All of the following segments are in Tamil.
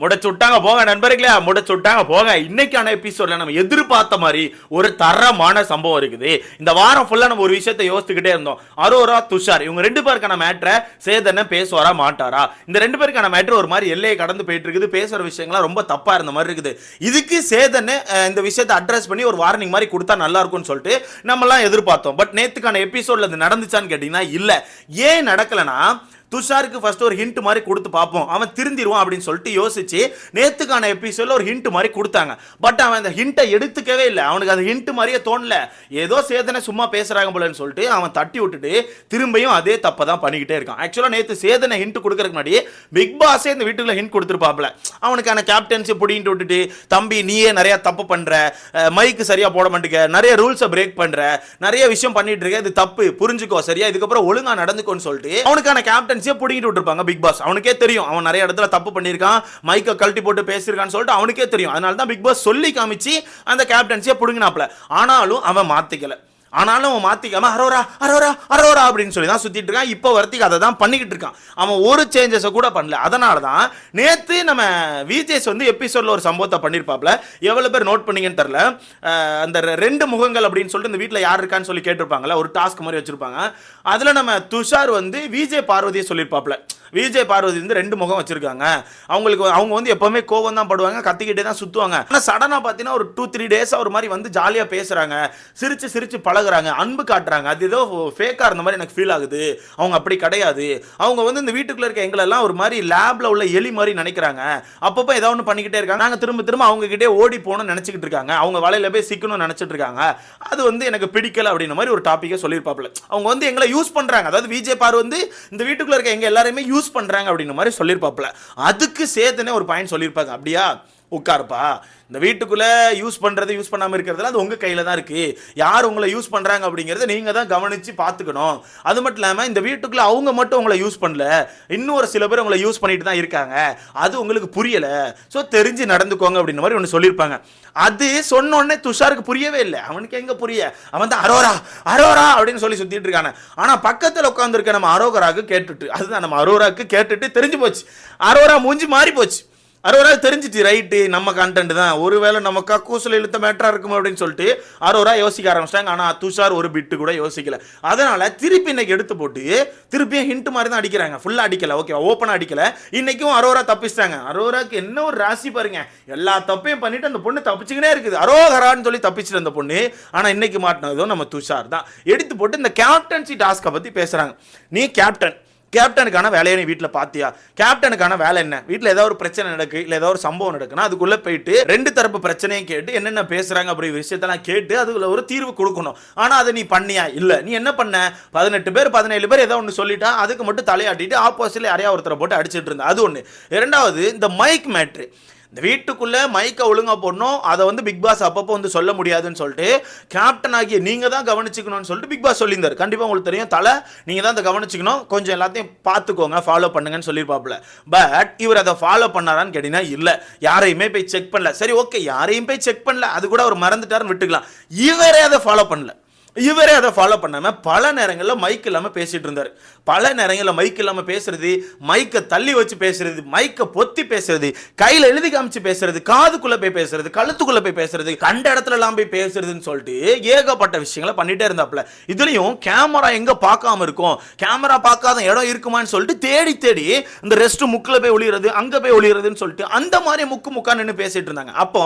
முடைச்சு விட்டாங்க போங்க நண்பர்களே. முடைச்சு விட்டாங்க போங்க. இன்னைக்கான எபிசோட்ல நம்ம எதிர்பார்த்த மாதிரி ஒரு தரமான சம்பவம் இருக்குது. இந்த வாரம் ஃபுல்லா நம்ம ஒரு விஷயத்தை யோசிச்சுக்கிட்டே இருந்தோம். அரோரா துஷார் இவங்க ரெண்டு பேருக்கான மேட்ரை சேதன பேசுவாரா மாட்டாரா? இந்த ரெண்டு பேருக்கான மேட்ரு ஒரு மாதிரி எல்லையை கடந்து போயிட்டு இருக்குது. பேசுற விஷயங்கள்லாம் ரொம்ப தப்பா இருந்த மாதிரி இருக்குது. இதுக்கு சேதன இந்த விஷயத்தை அட்ரஸ் பண்ணி ஒரு வார்னிங் மாதிரி கொடுத்தா நல்லா இருக்கும்னு சொல்லிட்டு நம்மலாம் எதிர்பார்த்தோம். பட் நேத்துக்கான எபிசோட்ல இது நடந்துச்சான்னு கேட்டீங்கன்னா இல்ல. ஏன் நடக்கலன்னா துஷாருக்கு ஃபர்ஸ்ட் ஒரு ஹிண்ட் மாதிரி கொடுத்து பார்ப்போம். அவன் திருந்திடுவான் அப்படின்னு சொல்லிட்டு யோசிச்சு நேத்துக்கான எபிசோட்ல ஒரு ஹிண்ட் மாதிரி கொடுத்தாங்க. பட் அவன் அந்த ஹிண்ட்டை எடுத்துக்கவே இல்லை. அவனுக்கு அந்த ஹிண்ட் மாதிரியே தோணல. ஏதோ சேதனை சும்மா பேசுறாங்க போலன்னு சொல்லிட்டு அவன் தட்டி விட்டுட்டு திரும்பியும் அதே தப்பை தான் பண்ணிக்கிட்டே இருக்கான். ஆக்சுவலாக நேத்து சேதனை ஹிண்ட் கொடுக்கறதுக்கு முன்னாடி பிக் பாஸே இந்த வீட்டுக்குள்ள ஹிண்ட் கொடுத்துருப்பாப்ல அவனுக்கான கேப்டன்சி பிடின்ட்டு விட்டுட்டு தம்பி நீயே நிறைய தப்பு பண்ற. மைக்கு சரியா போட மாட்டேங்க. நிறைய ரூல்ஸை பிரேக் பண்ற. நிறைய விஷயம் பண்ணிட்டு இருக்க. இது தப்பு. புரிஞ்சுக்கோ சரியா? இதுக்கப்புறம் ஒழுங்கா நடந்துக்கோன்னு சொல்லிட்டு அவனுக்கான கேப்டன்சியை புடிங்கிட்டு விட்டுருப்பாங்க பிக் பாஸ் அவனுக்கே தெரியும். அவன் நிறைய இடத்துல தப்பு பண்ணியிருக்கான் மைக்கை கழட்டி போட்டு பேசியிருக்கான்னு சொல்லிட்டு அவனுக்கே தெரியும். அதனால தான் பிக் பாஸ் சொல்லி காமிச்சு அந்த கேப்டன்சியை பிடுங்கினாப்ல ஆனாலும் அவன் மாற்றிக்கலை ஆனாலும் அவன் மாற்றிக்காம அரோரா அரோரா அரோரா அப்படின்னு சொல்லி தான் சுற்றிட்டு இருக்கான். இப்போ வரத்துக்கு அதை தான் பண்ணிக்கிட்டு இருக்கான். அவன் ஒரு சேஞ்சஸை கூட பண்ணல. அதனால தான் நேற்று நம்ம விஜேஸ் வந்து எபிசோட்ல ஒரு சம்பவத்தை பண்ணியிருப்பாப்ல எவ்வளோ பேர் நோட் பண்ணீங்கன்னு தெரில அந்த ரெண்டு முகங்கள் அப்படின்னு சொல்லிட்டு இந்த வீட்டில் யார் இருக்கான்னு சொல்லி கேட்டிருப்பாங்கல்ல. ஒரு டாஸ்க் மாதிரி வச்சிருப்பாங்க. அதில் நம்ம துஷார் வந்து விஜய் பார்வதியை சொல்லியிருப்பாப்ல விஜய் பார்வதி வந்து ரெண்டு முகம் வச்சிருக்காங்க. அவங்களுக்கு அவங்க வந்து எப்பவுமே கோவம் தான் படுவாங்க கத்திக்கிட்டே தான் சுற்றுவாங்க ஆனால் சடனாக பார்த்தீங்கன்னா ஒரு டூ த்ரீ டேஸ் ஒரு மாதிரி வந்து ஜாலியாக பேசுகிறாங்க சிரித்து சிரித்து பல பழகுறாங்க அன்பு காட்டுறாங்க. அது ஏதோ ஃபேக்காக இருந்த மாதிரி எனக்கு ஃபீல் ஆகுது. அவங்க அப்படி கிடையாது. அவங்க வந்து இந்த வீட்டுக்குள்ளே இருக்க எங்களெல்லாம் ஒரு மாதிரி லேபில் உள்ள எலி மாதிரி நினைக்கிறாங்க. அப்பப்போ ஏதோ ஒன்று பண்ணிக்கிட்டே இருக்காங்க. நாங்கள் திரும்ப திரும்ப அவங்ககிட்டே ஓடி போகணும்னு நினச்சிக்கிட்டு இருக்காங்க. அவங்க வலையில் போய் சிக்கணும்னு நினச்சிட்டு இருக்காங்க. அது வந்து எனக்கு பிடிக்கல அப்படின்ற மாதிரி ஒரு டாப்பிக்கை சொல்லியிருப்பாப்ல அவங்க வந்து எங்களை யூஸ் பண்ணுறாங்க அதாவது விஜய் பார் வந்து இந்த வீட்டுக்குள்ளே இருக்க எங்கள் எல்லாரையுமே யூஸ் பண்ணுறாங்க அப்படின்ற மாதிரி சொல்லியிருப்பாப்புல. அதுக்கு சேர்த்துனே ஒரு பாயிண்ட் சொல்லியிருப்பாங்க. அப்படியா? உட்காருப்பா. இந்த வீட்டுக்குள்ளே யூஸ் பண்ணுறது யூஸ் பண்ணாமல் இருக்கிறதுல அது உங்கள் கையில் தான் இருக்குது யார் உங்களை யூஸ் பண்ணுறாங்க அப்படிங்கிறத நீங்கள் தான் கவனித்து பார்த்துக்கணும். அது மட்டும் இல்லாமல் இந்த வீட்டுக்குள்ளே அவங்க மட்டும் உங்களை யூஸ் பண்ணல. இன்னும் ஒரு சில பேர் உங்களை யூஸ் பண்ணிட்டு தான் இருக்காங்க. அது உங்களுக்கு புரியலை. ஸோ தெரிஞ்சு நடந்துக்கோங்க அப்படின்ற மாதிரி ஒன்று சொல்லியிருப்பாங்க. அது சொன்னோடனே துஷாருக்கு புரியவே இல்லை. அவனுக்கு எங்கே புரிய? அவன் தான் அரோரா அரோரா அப்படின்னு சொல்லி சுற்றிட்டு இருக்கானே. ஆனால் பக்கத்தில் உட்காந்துருக்க நம்ம அரோகராக்கு கேட்டுட்டு அதுதான் நம்ம அரோராக்கு கேட்டுட்டு தெரிஞ்சு போச்சு. அரோரா மூஞ்சி மாறி போச்சு. அரோரா தெரிஞ்சிச்சு ரைட்டு நம்ம கண்டென்ட் தான். ஒருவேளை நம்ம கூசல் இழுத்த மேட்டரா இருக்கும் அப்படின்னு சொல்லிட்டு அரோரா யோசிக்க ஆரம்பிச்சிட்டாங்க. ஆனால் துஷார் ஒரு பிட்டு கூட யோசிக்கல. அதனால திருப்பி இன்னைக்கு எடுத்து போட்டு திருப்பியும் ஹிண்ட் மாதிரி தான் அடிக்கிறாங்க. ஃபுல்லாக அடிக்கல. ஓகே ஓப்பனாக அடிக்கல. இன்னைக்கும் அரோரா தப்பிச்சிட்டாங்க. அரோராக்கு என்ன ஒரு ராசி பாருங்க. எல்லா தப்பையும் பண்ணிட்டு அந்த பொண்ணு தப்பிச்சுக்கினே இருக்குது. அரோகரான்னு சொல்லி தப்பிச்சிட்டு அந்த பொண்ணு ஆனால் இன்னைக்கு மாட்டினதும் நம்ம துஷார் தான். எடுத்து போட்டு இந்த கேப்டன்சி டாஸ்க்கை பற்றி பேசுகிறாங்க நீ கேப்டன் கேப்டனுக்கான வேலையை நீ வீட்டில் பார்த்தியா கேப்டனுக்கான வேலை என்ன? வீட்டில் ஏதாவது ஒரு பிரச்சனை நடக்கு இல்லை ஏதாவது ஒரு சம்பவம் நடக்குன்னா அதுக்குள்ளே போயிட்டு ரெண்டு தரப்பு பிரச்சனையும் கேட்டு என்னென்ன பேசுகிறாங்க அப்படி விஷயத்தெல்லாம் கேட்டு அதுக்குள்ள ஒரு தீர்வு கொடுக்கணும். ஆனால் அதை நீ பண்ணியா? இல்லை. நீ என்ன பண்ண? பதினெட்டு பேர் பதினேழு பேர் ஏதோ ஒன்று சொல்லிட்டா அதுக்கு மட்டும் தலையாட்டிட்டு ஆப்போசிட்ல யாரையா ஒருத்தரை போட்டு அடிச்சிட்டு இருந்தா. அது ஒன்று இரண்டாவது இந்த மைக் மேட்ரு இந்த வீட்டுக்குள்ளே மைக்கை ஒழுங்கா போடணும். அதை வந்து பிக் பாஸ் அப்பப்போ வந்து சொல்ல முடியாதுன்னு சொல்லிட்டு கேப்டன் ஆகிய நீங்கள் தான் கவனிச்சுக்கணும்னு சொல்லிட்டு பிக் பாஸ் சொல்லியிருந்தார். கண்டிப்பாக உங்களுக்கு தெரியும். தலை நீங்கள் தான் அதை கவனிச்சுக்கணும். கொஞ்சம் எல்லாத்தையும் பார்த்துக்கோங்க ஃபாலோ பண்ணுங்கன்னு சொல்லியிருப்பாப்புல. பட் இவர் அதை ஃபாலோ பண்ணாரான்னு கேட்டீங்கன்னா இல்லை. யாரையுமே போய் செக் பண்ணல. சரி ஓகே யாரையும் போய் செக் பண்ணல. அது கூட அவர் மறந்துட்டாருன்னு விட்டுக்கலாம். இவரே அதை ஃபாலோ பண்ணல. இவரே அதை ஃபாலோ பண்ணாமல் பல நேரங்களில் மைக் இல்லாமல் பேசிகிட்டு இருந்தார். பல நேரங்களில் மைக் இல்லாமல் பேசுறது மைக்கை தள்ளி வச்சு பேசுறது மைக்கை பொத்தி பேசுறது கையில் எழுதி காமிச்சு பேசுறது காதுக்குள்ளே போய் பேசுறது கழுத்துக்குள்ளே போய் பேசுறது கண்ட இடத்துலலாம் போய் பேசுறதுன்னு சொல்லிட்டு ஏகப்பட்ட விஷயங்களை பண்ணிகிட்டே இருந்தாப்புல. இதுலேயும் கேமரா எங்கே பார்க்காம இருக்கும்? கேமரா பார்க்காத இடம் இருக்குமான்னு சொல்லிட்டு தேடி தேடி இந்த ரெஸ்ட் முக்கில் போய் ஒளிகிறது அங்கே போய் ஒளிகிறதுன்னு சொல்லிட்டு அந்த மாதிரி முக்கு முக்கா நின்று பேசிட்டு இருந்தாங்க. அப்போ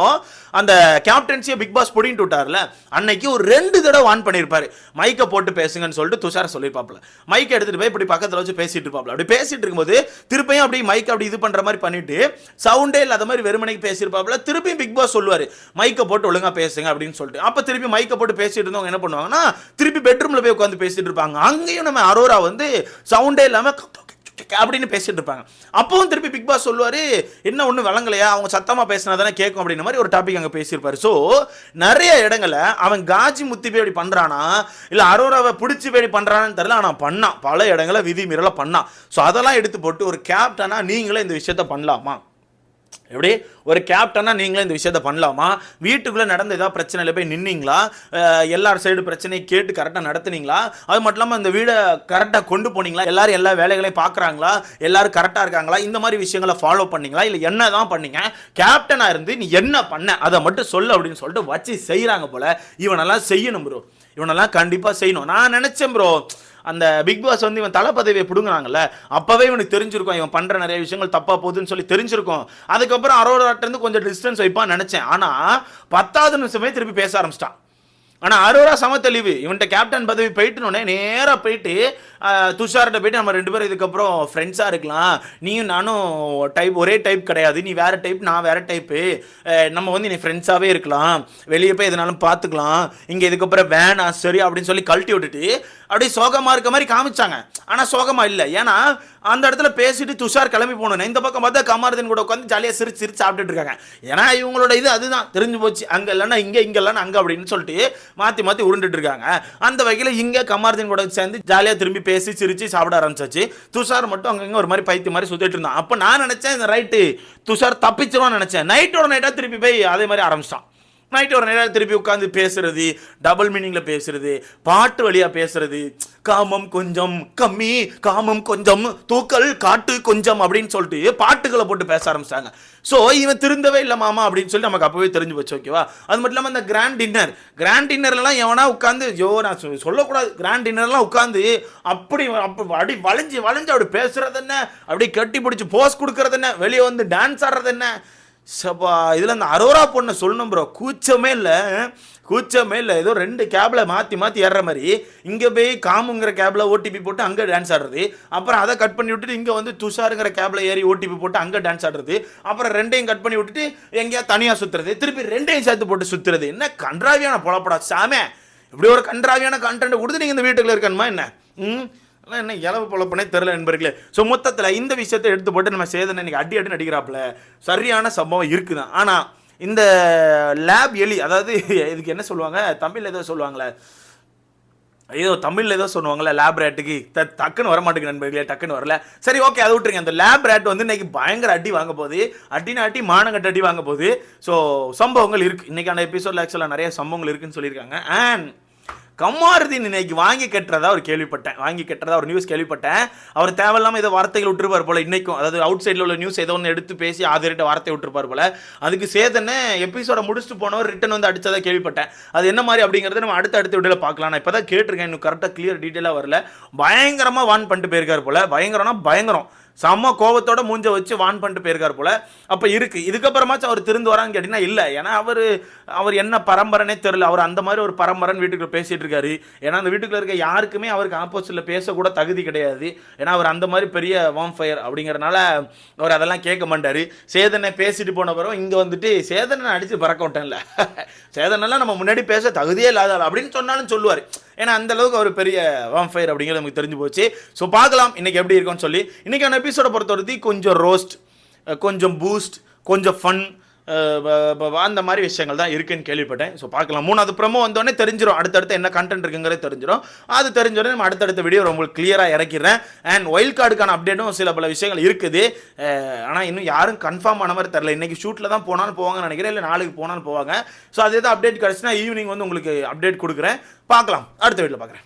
அந்த கேப்டன்சியை பிக் பாஸ் புடிங்கிட்டு விட்டார்ல அன்னைக்கு ஒரு ரெண்டு தடவை ஆன் பண்ணி பண்ணியிருப்பாரு மைக்கை போட்டு பேசுங்கன்னு சொல்லிட்டு துஷார் சொல்லியிருப்பாப்ல மைக் எடுத்துட்டு போய் இப்படி பக்கத்துல வச்சு பேசிட்டு இருப்பாப்ல அப்படி பேசிட்டு இருக்கும்போது திருப்பியும் அப்படி மைக் அப்படி இது பண்ற மாதிரி பண்ணிட்டு சவுண்டே இல்லாத மாதிரி வெறுமனைக்கு பேசியிருப்பாப்ல திருப்பியும் பிக் பாஸ் சொல்லுவார் மைக்கை போட்டு ஒழுங்கா பேசுங்க அப்படின்னு சொல்லிட்டு. அப்ப திருப்பி மைக்கை போட்டு பேசிட்டு இருந்தவங்க என்ன பண்ணுவாங்கன்னா திருப்பி பெட்ரூமில் போய் உட்காந்து பேசிட்டு இருப்பாங்க. அங்கேயும் நம்ம அரோரா வந்து சவுண்டே இல்லாம அப்படின்னு பேசிட்டு இருப்பாங்க. அப்பவும் திருப்பி பிக் பாஸ் சொல்லுவார் என்ன ஒன்றும் விளங்கலையா? அவங்க சத்தமாக பேசினா தானே கேட்கும் அப்படின்ற மாதிரி ஒரு டாபிக் அங்கே பேசியிருப்பாரு. ஸோ நிறைய இடங்களை அவன் காஜி முத்தி போய் இப்படி பண்ணுறானா இல்லை அரோராவை பிடிச்சி போய் பண்ணுறானான்னு தெரில ஆனால் பண்ணான். பல இடங்களை விதி மீறல பண்ணான். ஸோ அதெல்லாம் எடுத்து போட்டு ஒரு கேப்டனாக நீங்களே இந்த விஷயத்த பண்ணலாமா? எப்படி? ஒரு கேப்டனாக நீங்களே இந்த விஷயத்த பண்ணலாமா? வீட்டுக்குள்ளே நடந்த ஏதாவது பிரச்சனையில் போய் நின்னீங்களா? எல்லார் சைடு பிரச்சனையை கேட்டு கரெக்டாக நடத்துனீங்களா? அது மட்டும் இல்லாமல் இந்த வீடை கரெக்டாக கொண்டு போனீங்களா? எல்லாரும் எல்லா வேலைகளையும் பார்க்குறாங்களா? எல்லாரும் கரெக்டாக இருக்காங்களா? இந்த மாதிரி விஷயங்களை ஃபாலோ பண்ணீங்களா? இல்லை என்ன தான் பண்ணீங்க கேப்டனாக இருந்து நீ என்ன பண்ண? அதை மட்டும் சொல்லு அப்படின்னு சொல்லிட்டு வச்சு செய்கிறாங்க போல. இவனெல்லாம் செய்யணும் ப்ரோ இவனெல்லாம் கண்டிப்பாக செய்யணும். நான் நினச்சேன் ப்ரோ அந்த பிக் பாஸ் வந்து இவன் தலை பதவியை பிடுங்குறாங்கல்ல அப்போவே இவனுக்கு தெரிஞ்சிருக்கும் இவன் பண்ணுற நிறைய விஷயங்கள் தப்பாக போகுதுன்னு சொல்லி தெரிஞ்சிருக்கும். அதுக்கப்புறம் அரோர்ட்டேருந்து கொஞ்சம் டிஸ்டன்ஸ் வைப்பான்னு நினச்சேன். ஆனால் பத்தாவது நிமிஷமே திருப்பி பேச ஆரம்பிச்சிட்டான். ஆனால் அரோரா சம தெளிவு. இவன்ட்ட கேப்டன் பதவி போயிட்டுனோடனே நேராக போயிட்டு துஷார்கிட்ட போயிட்டு நம்ம ரெண்டு பேரும் இதுக்கப்புறம் ஃப்ரெண்ட்ஸாக இருக்கலாம். நீயும் நானும் டைப் ஒரே டைப் கிடையாது. நீ வேறு டைப் நான் வேற டைப்பு நம்ம வந்து நீ ஃப்ரெண்ட்ஸாகவே இருக்கலாம். வெளியே போய் எதுனாலும் பார்த்துக்கலாம் இங்கே இதுக்கப்புறம் வேணாம் சரி அப்படின்னு சொல்லி கழட்டி விட்டுட்டு அப்படியே சோகமாக இருக்க மாதிரி காமிச்சாங்க. ஆனால் சோகமாக இல்லை. ஏன்னா அந்த இடத்துல பேசிட்டு துஷார் கிளம்பி போகணும் இந்த பக்கம் பார்த்தா கமாரதன் கூட உட்காந்து ஜாலியாக சிரிச்சு சிரிச்சு சாப்பிட்டுட்டு இருக்காங்க. ஏன்னா இவங்களோட இது அதுதான். தெரிஞ்சு போச்சு. அங்கே இல்லைன்னா இங்கே இங்கே இல்லைன்னா அங்கே அப்படின்னு சொல்லிட்டு மாற்றி மாற்றி உருண்டுட்டு இருக்காங்க. அந்த வகையில் இங்கே கமாரதன் கூட சேர்ந்து ஜாலியாக திரும்பி பேசி சிரித்து சாப்பிட ஆரம்பிச்சாச்சு. துஷார் மட்டும் அங்கங்கே ஒரு மாதிரி பைத்திய மாதிரி சுற்றிட்டு இருந்தான். அப்போ நான் நினச்சேன் இந்த ரைட்டு துஷார் தப்பிச்சிருவான்னு நினச்சேன். நைட்டோட நைட்டாக திருப்பி போய் அதே மாதிரி ஆரம்பிச்சிட்டான். நைட்டு ஒரு நேரம் திருப்பி உட்காந்து பேசுறது டபுள் மீனிங்கில் பேசுறது பாட்டு வழியாக பேசுறது காமம் கொஞ்சம் கம்மி காமம் கொஞ்சம் தூக்கல் காட்டு கொஞ்சம் அப்படின்னு சொல்லிட்டு பாட்டுகளை போட்டு பேச ஆரம்பிச்சாங்க ஸோ இவன் திருந்தவே இல்லை மாமா அப்படின்னு சொல்லி நமக்கு அப்பவே தெரிஞ்சு போச்சு ஓகேவா அது மட்டும் இல்லாமல் அந்த கிராண்ட் டின்னர் கிராண்ட் டின்னர்லாம் எவனா உட்காந்து ஐயோ நான் சொல்லக்கூடாது கிராண்ட் டின்னர்லாம் உட்காந்து அப்படி அப்படி அடி வளைஞ்சு வளைஞ்சு அப்படி பேசுறது என்ன? அப்படி கட்டி பிடிச்சி போஸ் கொடுக்கறது என்ன? வெளியே வந்து டான்ஸ் ஆடுறது என்ன? சப்பா இதில் அந்த அரோரா பொண்ணை சொல்லணும் ப்ரோ கூச்சமே இல்லை. கூச்சமே இல்லை. ஏதோ ரெண்டு கேபில் மாற்றி மாற்றி ஏறுற மாதிரி. இங்கே போய் காமுங்கிற கேபில் ஓடிபி போட்டு அங்கே டான்ஸ் ஆடுறது. அப்புறம் அதை கட் பண்ணி விட்டுட்டு இங்கே வந்து துஷாருங்கிற கேபில் ஏறி ஓடிபி போட்டு அங்கே டான்ஸ் ஆடுறது. அப்புறம் ரெண்டையும் கட் பண்ணி விட்டுட்டு எங்கேயா தனியாக சுற்றுறது திருப்பி ரெண்டையும் சேர்த்து போட்டு சுற்றுறது என்ன கன்றாவியான பொழப்படா சாமே இப்படி ஒரு கன்றாவியான கண்டென்ட் கொடுத்து நீங்கள் இந்த வீட்டுக்குள்ளே இருக்கணுமா என்ன? ம்? அதெல்லாம் என்ன இளவு பொழப்புனே தெரில நண்பர்களே. ஸோ மொத்தத்தில் இந்த விஷயத்தை எடுத்து போட்டு நம்ம சேதனை இன்னைக்கு அடி அடி நடிக்கிறாப்புல சரியான சம்பவம் இருக்குதான். ஆனால் இந்த லேப் எலி அதாவது இதுக்கு என்ன சொல்லுவாங்க? தமிழில் ஏதோ சொல்லுவாங்களே. ஏதோ தமிழில் ஏதோ சொல்லுவாங்களே லேப் ரேட்டுக்கு த டக்குன்னு வர நண்பர்களே டக்குன்னு வரல. சரி ஓகே அதை விட்டுருங்க. அந்த லேப் ரேட் வந்து இன்னைக்கு பயங்கர அடி வாங்க போகுது. அடின அடி மானங்கட்ட அடி வாங்க போகுது. ஸோ சம்பவங்கள் இருக்குது இன்றைக்கான எபிசோடில் ஆக்சுவலாக நிறைய சம்பவங்கள் இருக்குன்னு சொல்லியிருக்காங்க. அண்ட் கம்மாருதீன் இன்னைக்கு வாங்கி கட்டுறதா ஒரு கேள்விப்பட்டேன். வாங்கி கட்டுறதா ஒரு நியூஸ் கேள்விப்பட்டேன். அவர் தேவையில்லாமல் ஏதோ வார்த்தைகள் விட்டுருப்பார் போல இன்னைக்கும். அதாவது அவுட் சைடில் உள்ள நியூஸ் ஏதோ ஒன்று எடுத்து பேசி ஆதரிட்ட வார்த்தை விட்டுருப்பார் போல. அதுக்கு சேதனை எபிசோட முடிச்சுட்டு போனவர் ரிட்டன் வந்து அடித்ததாக கேள்விப்பட்டேன். அது என்ன மாதிரி அப்படிங்கிறத நம்ம அடுத்த அடுத்த வீடியோவில் பார்க்கலாம். நான் இப்போ தான் கேட்டிருக்கேன் இன்னும் கரெக்டாக கிளியர் டீட்டெயிலாக வரல. பயங்கரமாக வான் பண்ணிட்டு போயிருக்கார் போல. பயங்கரம்னா பயங்கரம். செம்ம கோபத்தோட மூஞ்ச வச்சு வான் பண்ணிட்டு போயிருக்கார் போல. அப்போ இருக்கு. இதுக்கப்புறமாச்சும் அவர் திருந்து வராங்க கேட்டிங்கன்னா இல்லை. ஏன்னா அவர் அவர் என்ன பரம்பரைனே தெரில அவர் அந்த மாதிரி ஒரு பரம்பரைன்னு வீட்டுக்குள்ள பேசிட்டு இருக்காரு. ஏன்னா அந்த வீட்டுக்குள்ள இருக்க யாருக்குமே அவருக்கு ஆப்போசிட்டில் பேசக்கூட தகுதி கிடையாது. ஏன்னா அவர் அந்த மாதிரி பெரிய வாம் ஃபயர் அப்படிங்கிறனால அவர் அதெல்லாம் கேட்க மாட்டாரு. சேதனை பேசிட்டு போன பிறகு இங்கே வந்துட்டு சேதனை அடித்து பறக்க விட்டேன்ல. சேதனெல்லாம் நம்ம முன்னாடி பேச தகுதியே இல்லாத ஆள் அப்படின்னு சொன்னாலும் சொல்லுவார். ஏன்னா அந்த அளவுக்கு அவர் பெரிய வாம் ஃபயர் அப்படிங்கிறது நமக்கு தெரிஞ்சு போச்சு ஸோ பார்க்கலாம் இன்னைக்கு எப்படி இருக்கும்னு சொல்லி. இன்னைக்கான எபிசோட பொறுத்தவரைக்கும் கொஞ்சம் ரோஸ்ட் கொஞ்சம் பூஸ்ட் கொஞ்சம் ஃபன் அந்த மாதிரி விஷயங்கள் தான் இருக்குன்னு கேள்விப்பட்டேன். ஸோ பார்க்கலாம். மூணாவது ப்ரமோ வந்தோடனே தெரிஞ்சிடும் அடுத்தடுத்து என்ன கண்டென்ட் இருக்குங்கிறத தெரிஞ்சிடும் அது தெரிஞ்சோடனே நம்ம அடுத்தடுத்த வீடியோ உங்களுக்கு கிளியராக இறக்கிறேன் அண்ட் ஒயில் கார்டுக்கான அப்டேட்டும் சில பல விஷயங்கள் இருக்குது. ஆனால் இன்னும் யாரும் கன்ஃபார்ம் ஆன மாதிரி தெரில இன்னைக்கு ஷூட்டில் தான் போனாலும் போவாங்கன்னு நினைக்கிறேன். இல்லை நாளைக்கு போனாலும் போவாங்க. ஸோ அதே தான் அப்டேட் கிடச்சுன்னா ஈவினிங் வந்து உங்களுக்கு அப்டேட் கொடுக்குறேன். பார்க்கலாம். அடுத்த வீட்டில் பார்க்குறேன்.